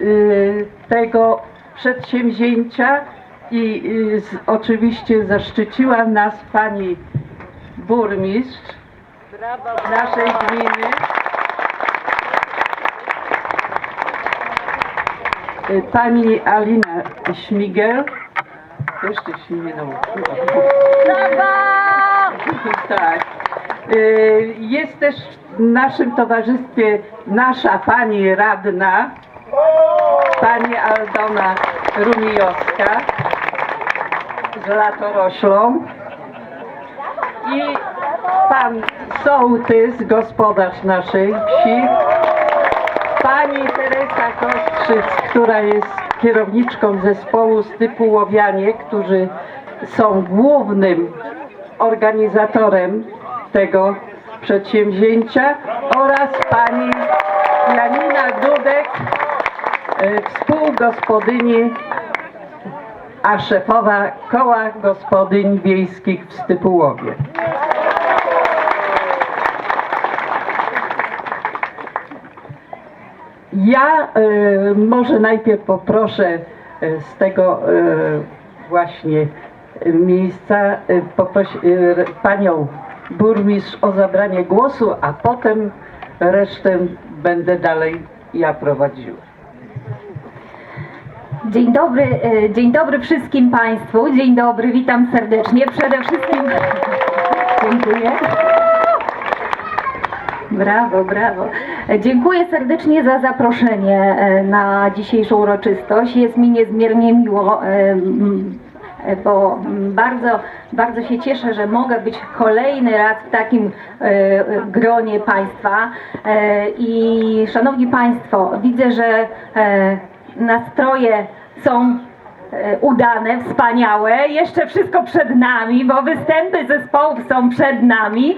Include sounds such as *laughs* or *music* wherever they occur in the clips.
y, tego przedsięwzięcia i y, oczywiście zaszczyciła nas pani burmistrz naszej gminy. Y, Pani Alina Śmigel. Jeszcze się nie nauczyła. *laughs* Tak. Jest też w naszym towarzystwie nasza pani radna, pani Aldona Rumijowska z Latoroślą i pan Sołtys, gospodarz naszej wsi, pani Teresa Kostrzyc, która jest kierowniczką zespołu z typu Łowianie, którzy są głównym organizatorem tego przedsięwzięcia oraz pani Janina współgospodyni, a szefowa koła gospodyń wiejskich w Stypułowie. Ja e, może najpierw poproszę e, z tego e, właśnie e, miejsca e, e, re- panią burmistrz o zabranie głosu, a potem resztę będę dalej ja prowadziła. Dzień dobry, e, dzień dobry wszystkim Państwu. Dzień dobry, witam serdecznie. Przede wszystkim dziękuję. Brawo, brawo. Dziękuję serdecznie za zaproszenie e, na dzisiejszą uroczystość. Jest mi niezmiernie miło, e, bo bardzo, bardzo się cieszę, że mogę być kolejny raz w takim gronie Państwa. I szanowni Państwo, widzę, że nastroje są e, udane, wspaniałe. Jeszcze wszystko przed nami, bo występy zespołów są przed nami,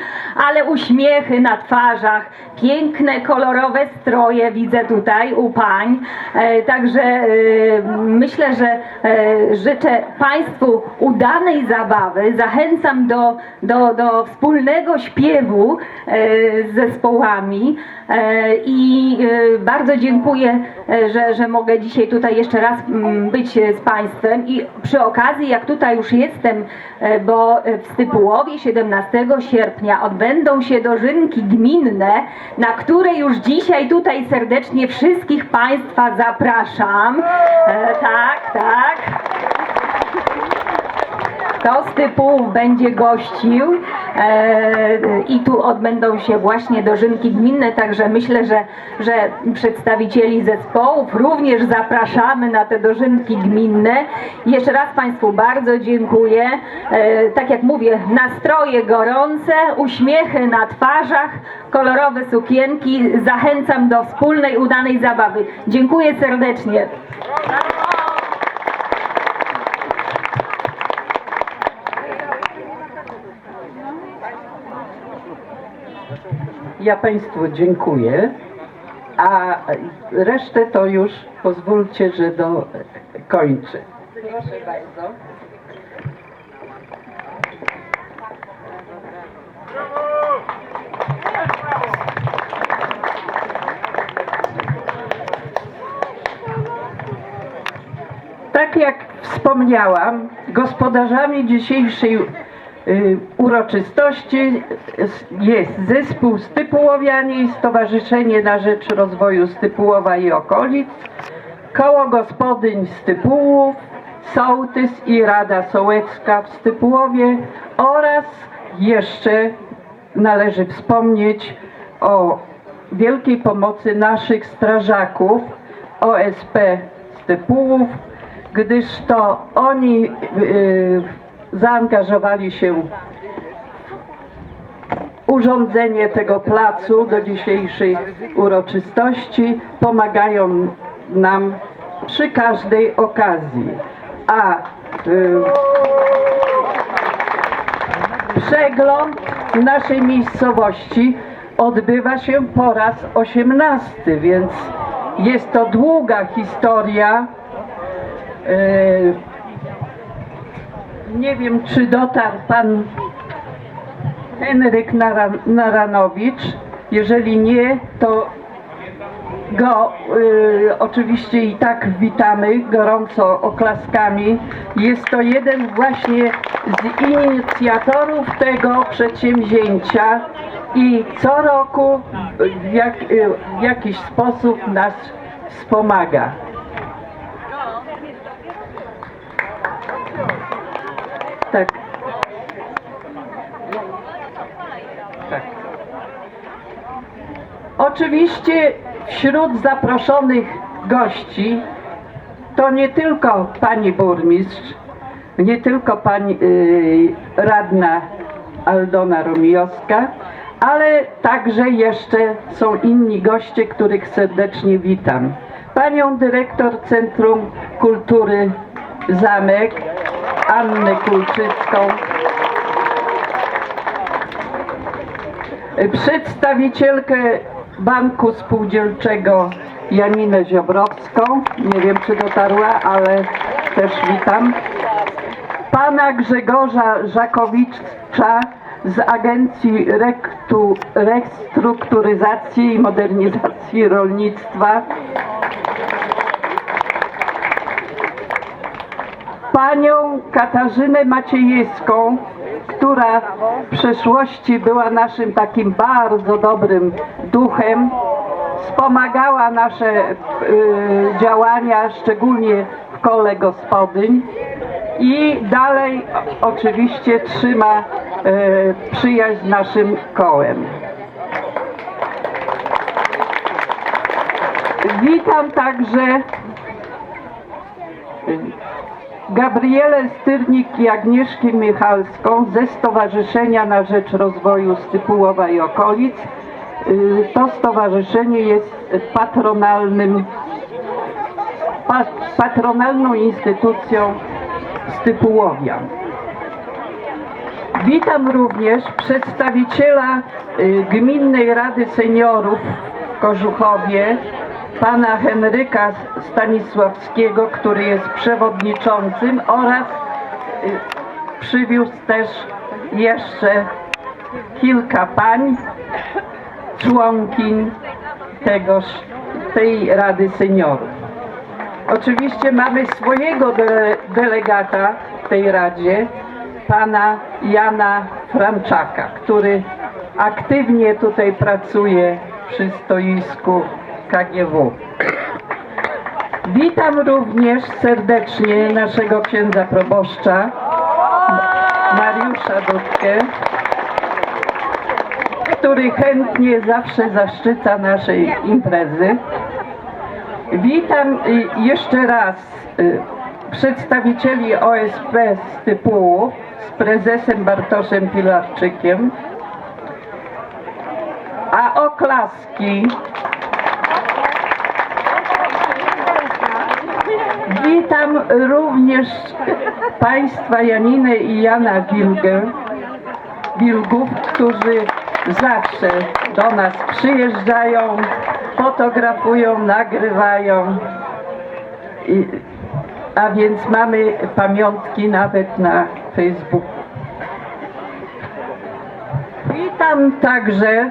ale uśmiechy na twarzach, piękne, kolorowe stroje widzę tutaj u pań. E, Także e, myślę, że e, życzę Państwu udanej zabawy. Zachęcam do, do, do wspólnego śpiewu e, z zespołami E, i e, bardzo dziękuję, e, że, że mogę dzisiaj tutaj jeszcze raz mm, być e, z Państwem i przy okazji, jak tutaj już jestem, e, bo e, w Stypułowie 17 sierpnia odbędą się dożynki gminne, na które już dzisiaj tutaj serdecznie wszystkich Państwa zapraszam. E, Tak, tak. Kto z typów będzie gościł e, i tu odbędą się właśnie dożynki gminne, także myślę, że, że przedstawicieli zespołów również zapraszamy na te dożynki gminne. Jeszcze raz Państwu bardzo dziękuję. E, tak jak mówię, nastroje gorące, uśmiechy na twarzach, kolorowe sukienki. Zachęcam do wspólnej, udanej zabawy. Dziękuję serdecznie. Ja Państwu dziękuję, a resztę to już pozwólcie, że do kończę. Proszę bardzo. Tak jak wspomniałam, gospodarzami dzisiejszej uroczystości jest zespół Stypułowianie i Stowarzyszenie na Rzecz Rozwoju Stypułowa i okolic, Koło Gospodyń Stypułów, Sołtys i Rada Sołecka w Stypułowie oraz jeszcze należy wspomnieć o wielkiej pomocy naszych strażaków OSP Stypułów, gdyż to oni y, zaangażowali się urządzenie tego placu do dzisiejszej uroczystości, pomagają nam przy każdej okazji. A y, przegląd naszej miejscowości odbywa się po raz 18, więc jest to długa historia. Y, nie wiem, czy dotarł pan Henryk Nara- Naranowicz. Jeżeli nie, to go y, oczywiście i tak witamy gorąco oklaskami. Jest to jeden właśnie z inicjatorów tego przedsięwzięcia i co roku w, jak, y, w jakiś sposób nas wspomaga. Tak. Tak. Oczywiście wśród zaproszonych gości to nie tylko pani burmistrz, nie tylko pani y, radna Aldona Romijowska, ale także jeszcze są inni goście, których serdecznie witam. Panią dyrektor Centrum Kultury Zamek, Annę Kulczycką, przedstawicielkę Banku Spółdzielczego Janinę Ziobrowską. Nie wiem, czy dotarła, ale też witam. Pana Grzegorza Żakowicza z Agencji Rektu, Restrukturyzacji i Modernizacji Rolnictwa. Panią Katarzynę Maciejewską, która w przeszłości była naszym takim bardzo dobrym duchem, wspomagała nasze y, działania, szczególnie w kole gospodyń i dalej oczywiście trzyma y, przyjaźń naszym kołem. Witam także Gabrielę Styrnik i Agnieszkę Michalską ze Stowarzyszenia na Rzecz Rozwoju Stypułowa i Okolic. Y, To stowarzyszenie jest patronalnym, pa, patronalną instytucją Stypułowia. Witam również przedstawiciela y, Gminnej Rady Seniorów w Kożuchowie, pana Henryka Stanisławskiego, który jest przewodniczącym oraz y, przywiózł też jeszcze kilka pań, członkiń tegoż, tej Rady Seniorów. Oczywiście mamy swojego dele, delegata w tej Radzie, pana Jana Franczaka, który aktywnie tutaj pracuje przy stoisku KGW. Witam również serdecznie naszego księdza proboszcza Mariusza Dudkę, który chętnie zawsze zaszczyca naszej imprezy. Witam jeszcze raz y, przedstawicieli OSP z tytułu z prezesem Bartoszem Pilarczykiem, a oklaski Witam również Państwa Janinę i Jana Wilgę, Wilgów, którzy zawsze do nas przyjeżdżają, fotografują, nagrywają. I, a więc mamy pamiątki nawet na Facebooku. Witam także,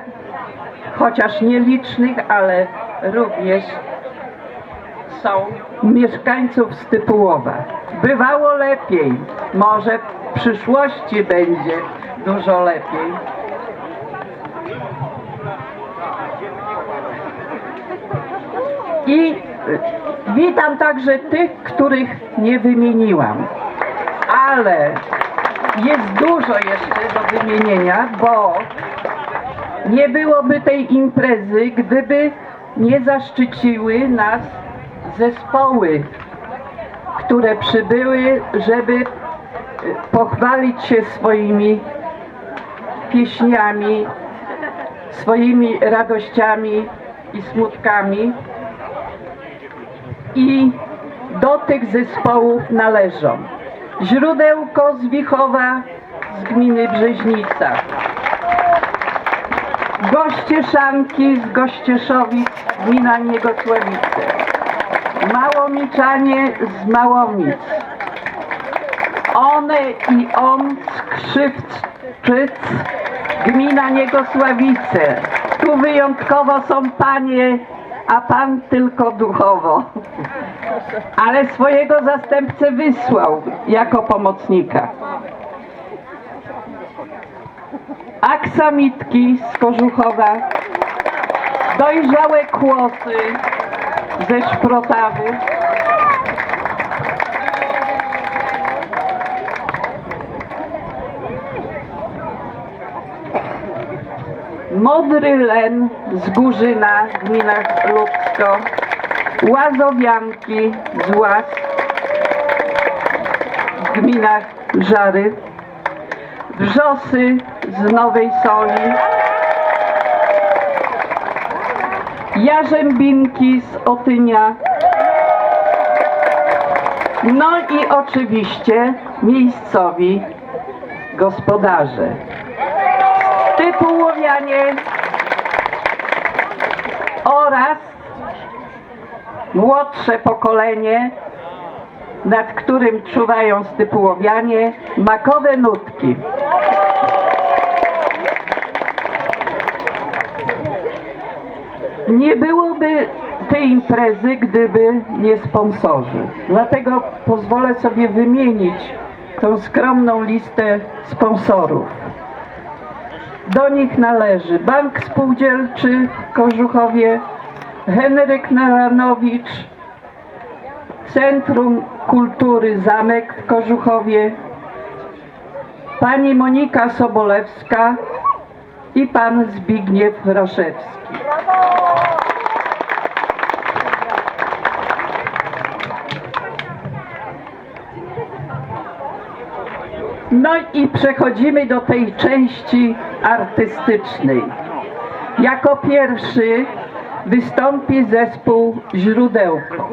chociaż nielicznych, ale również są mieszkańców Stypułowa. Bywało lepiej, może w przyszłości będzie dużo lepiej. I y, witam także tych, których nie wymieniłam. Ale jest dużo jeszcze do wymienienia, bo nie byłoby tej imprezy, gdyby nie zaszczyciły nas zespoły, które przybyły, żeby y, pochwalić się swoimi pieśniami, swoimi radościami i smutkami. I do tych zespołów należą Źródełko z Wichowa z gminy Brzeźnica, Gościeszanki z Gościeszowic, gmina Niegosławice, Małomiczanie z Małomic, One i On z Krzywczyc, gmina Niegosławice. Tu wyjątkowo są panie a pan tylko duchowo. Ale swojego zastępcę wysłał jako pomocnika. Aksamitki z Kożuchowa, dojrzałe kłosy ze Szprotawy, Modry Len z Górzyna, gmina Lubsko, Łazowianki z Łaz, gminach Żary, Wrzosy z Nowej Soli, Jarzębinki z Otynia, no i oczywiście miejscowi gospodarze typu łowianie oraz młodsze pokolenie, nad którym czuwają stypułowianie, makowe nutki. Nie byłoby tej imprezy, gdyby nie sponsorzy. Dlatego pozwolę sobie wymienić tą skromną listę sponsorów. Do nich należy Bank Spółdzielczy Kożuchowie, Henryk Naranowicz, Centrum Kultury Zamek w Kożuchowie, pani Monika Sobolewska i pan Zbigniew Roszewski. No i przechodzimy do tej części artystycznej. Jako pierwszy wystąpi zespół Źródełko.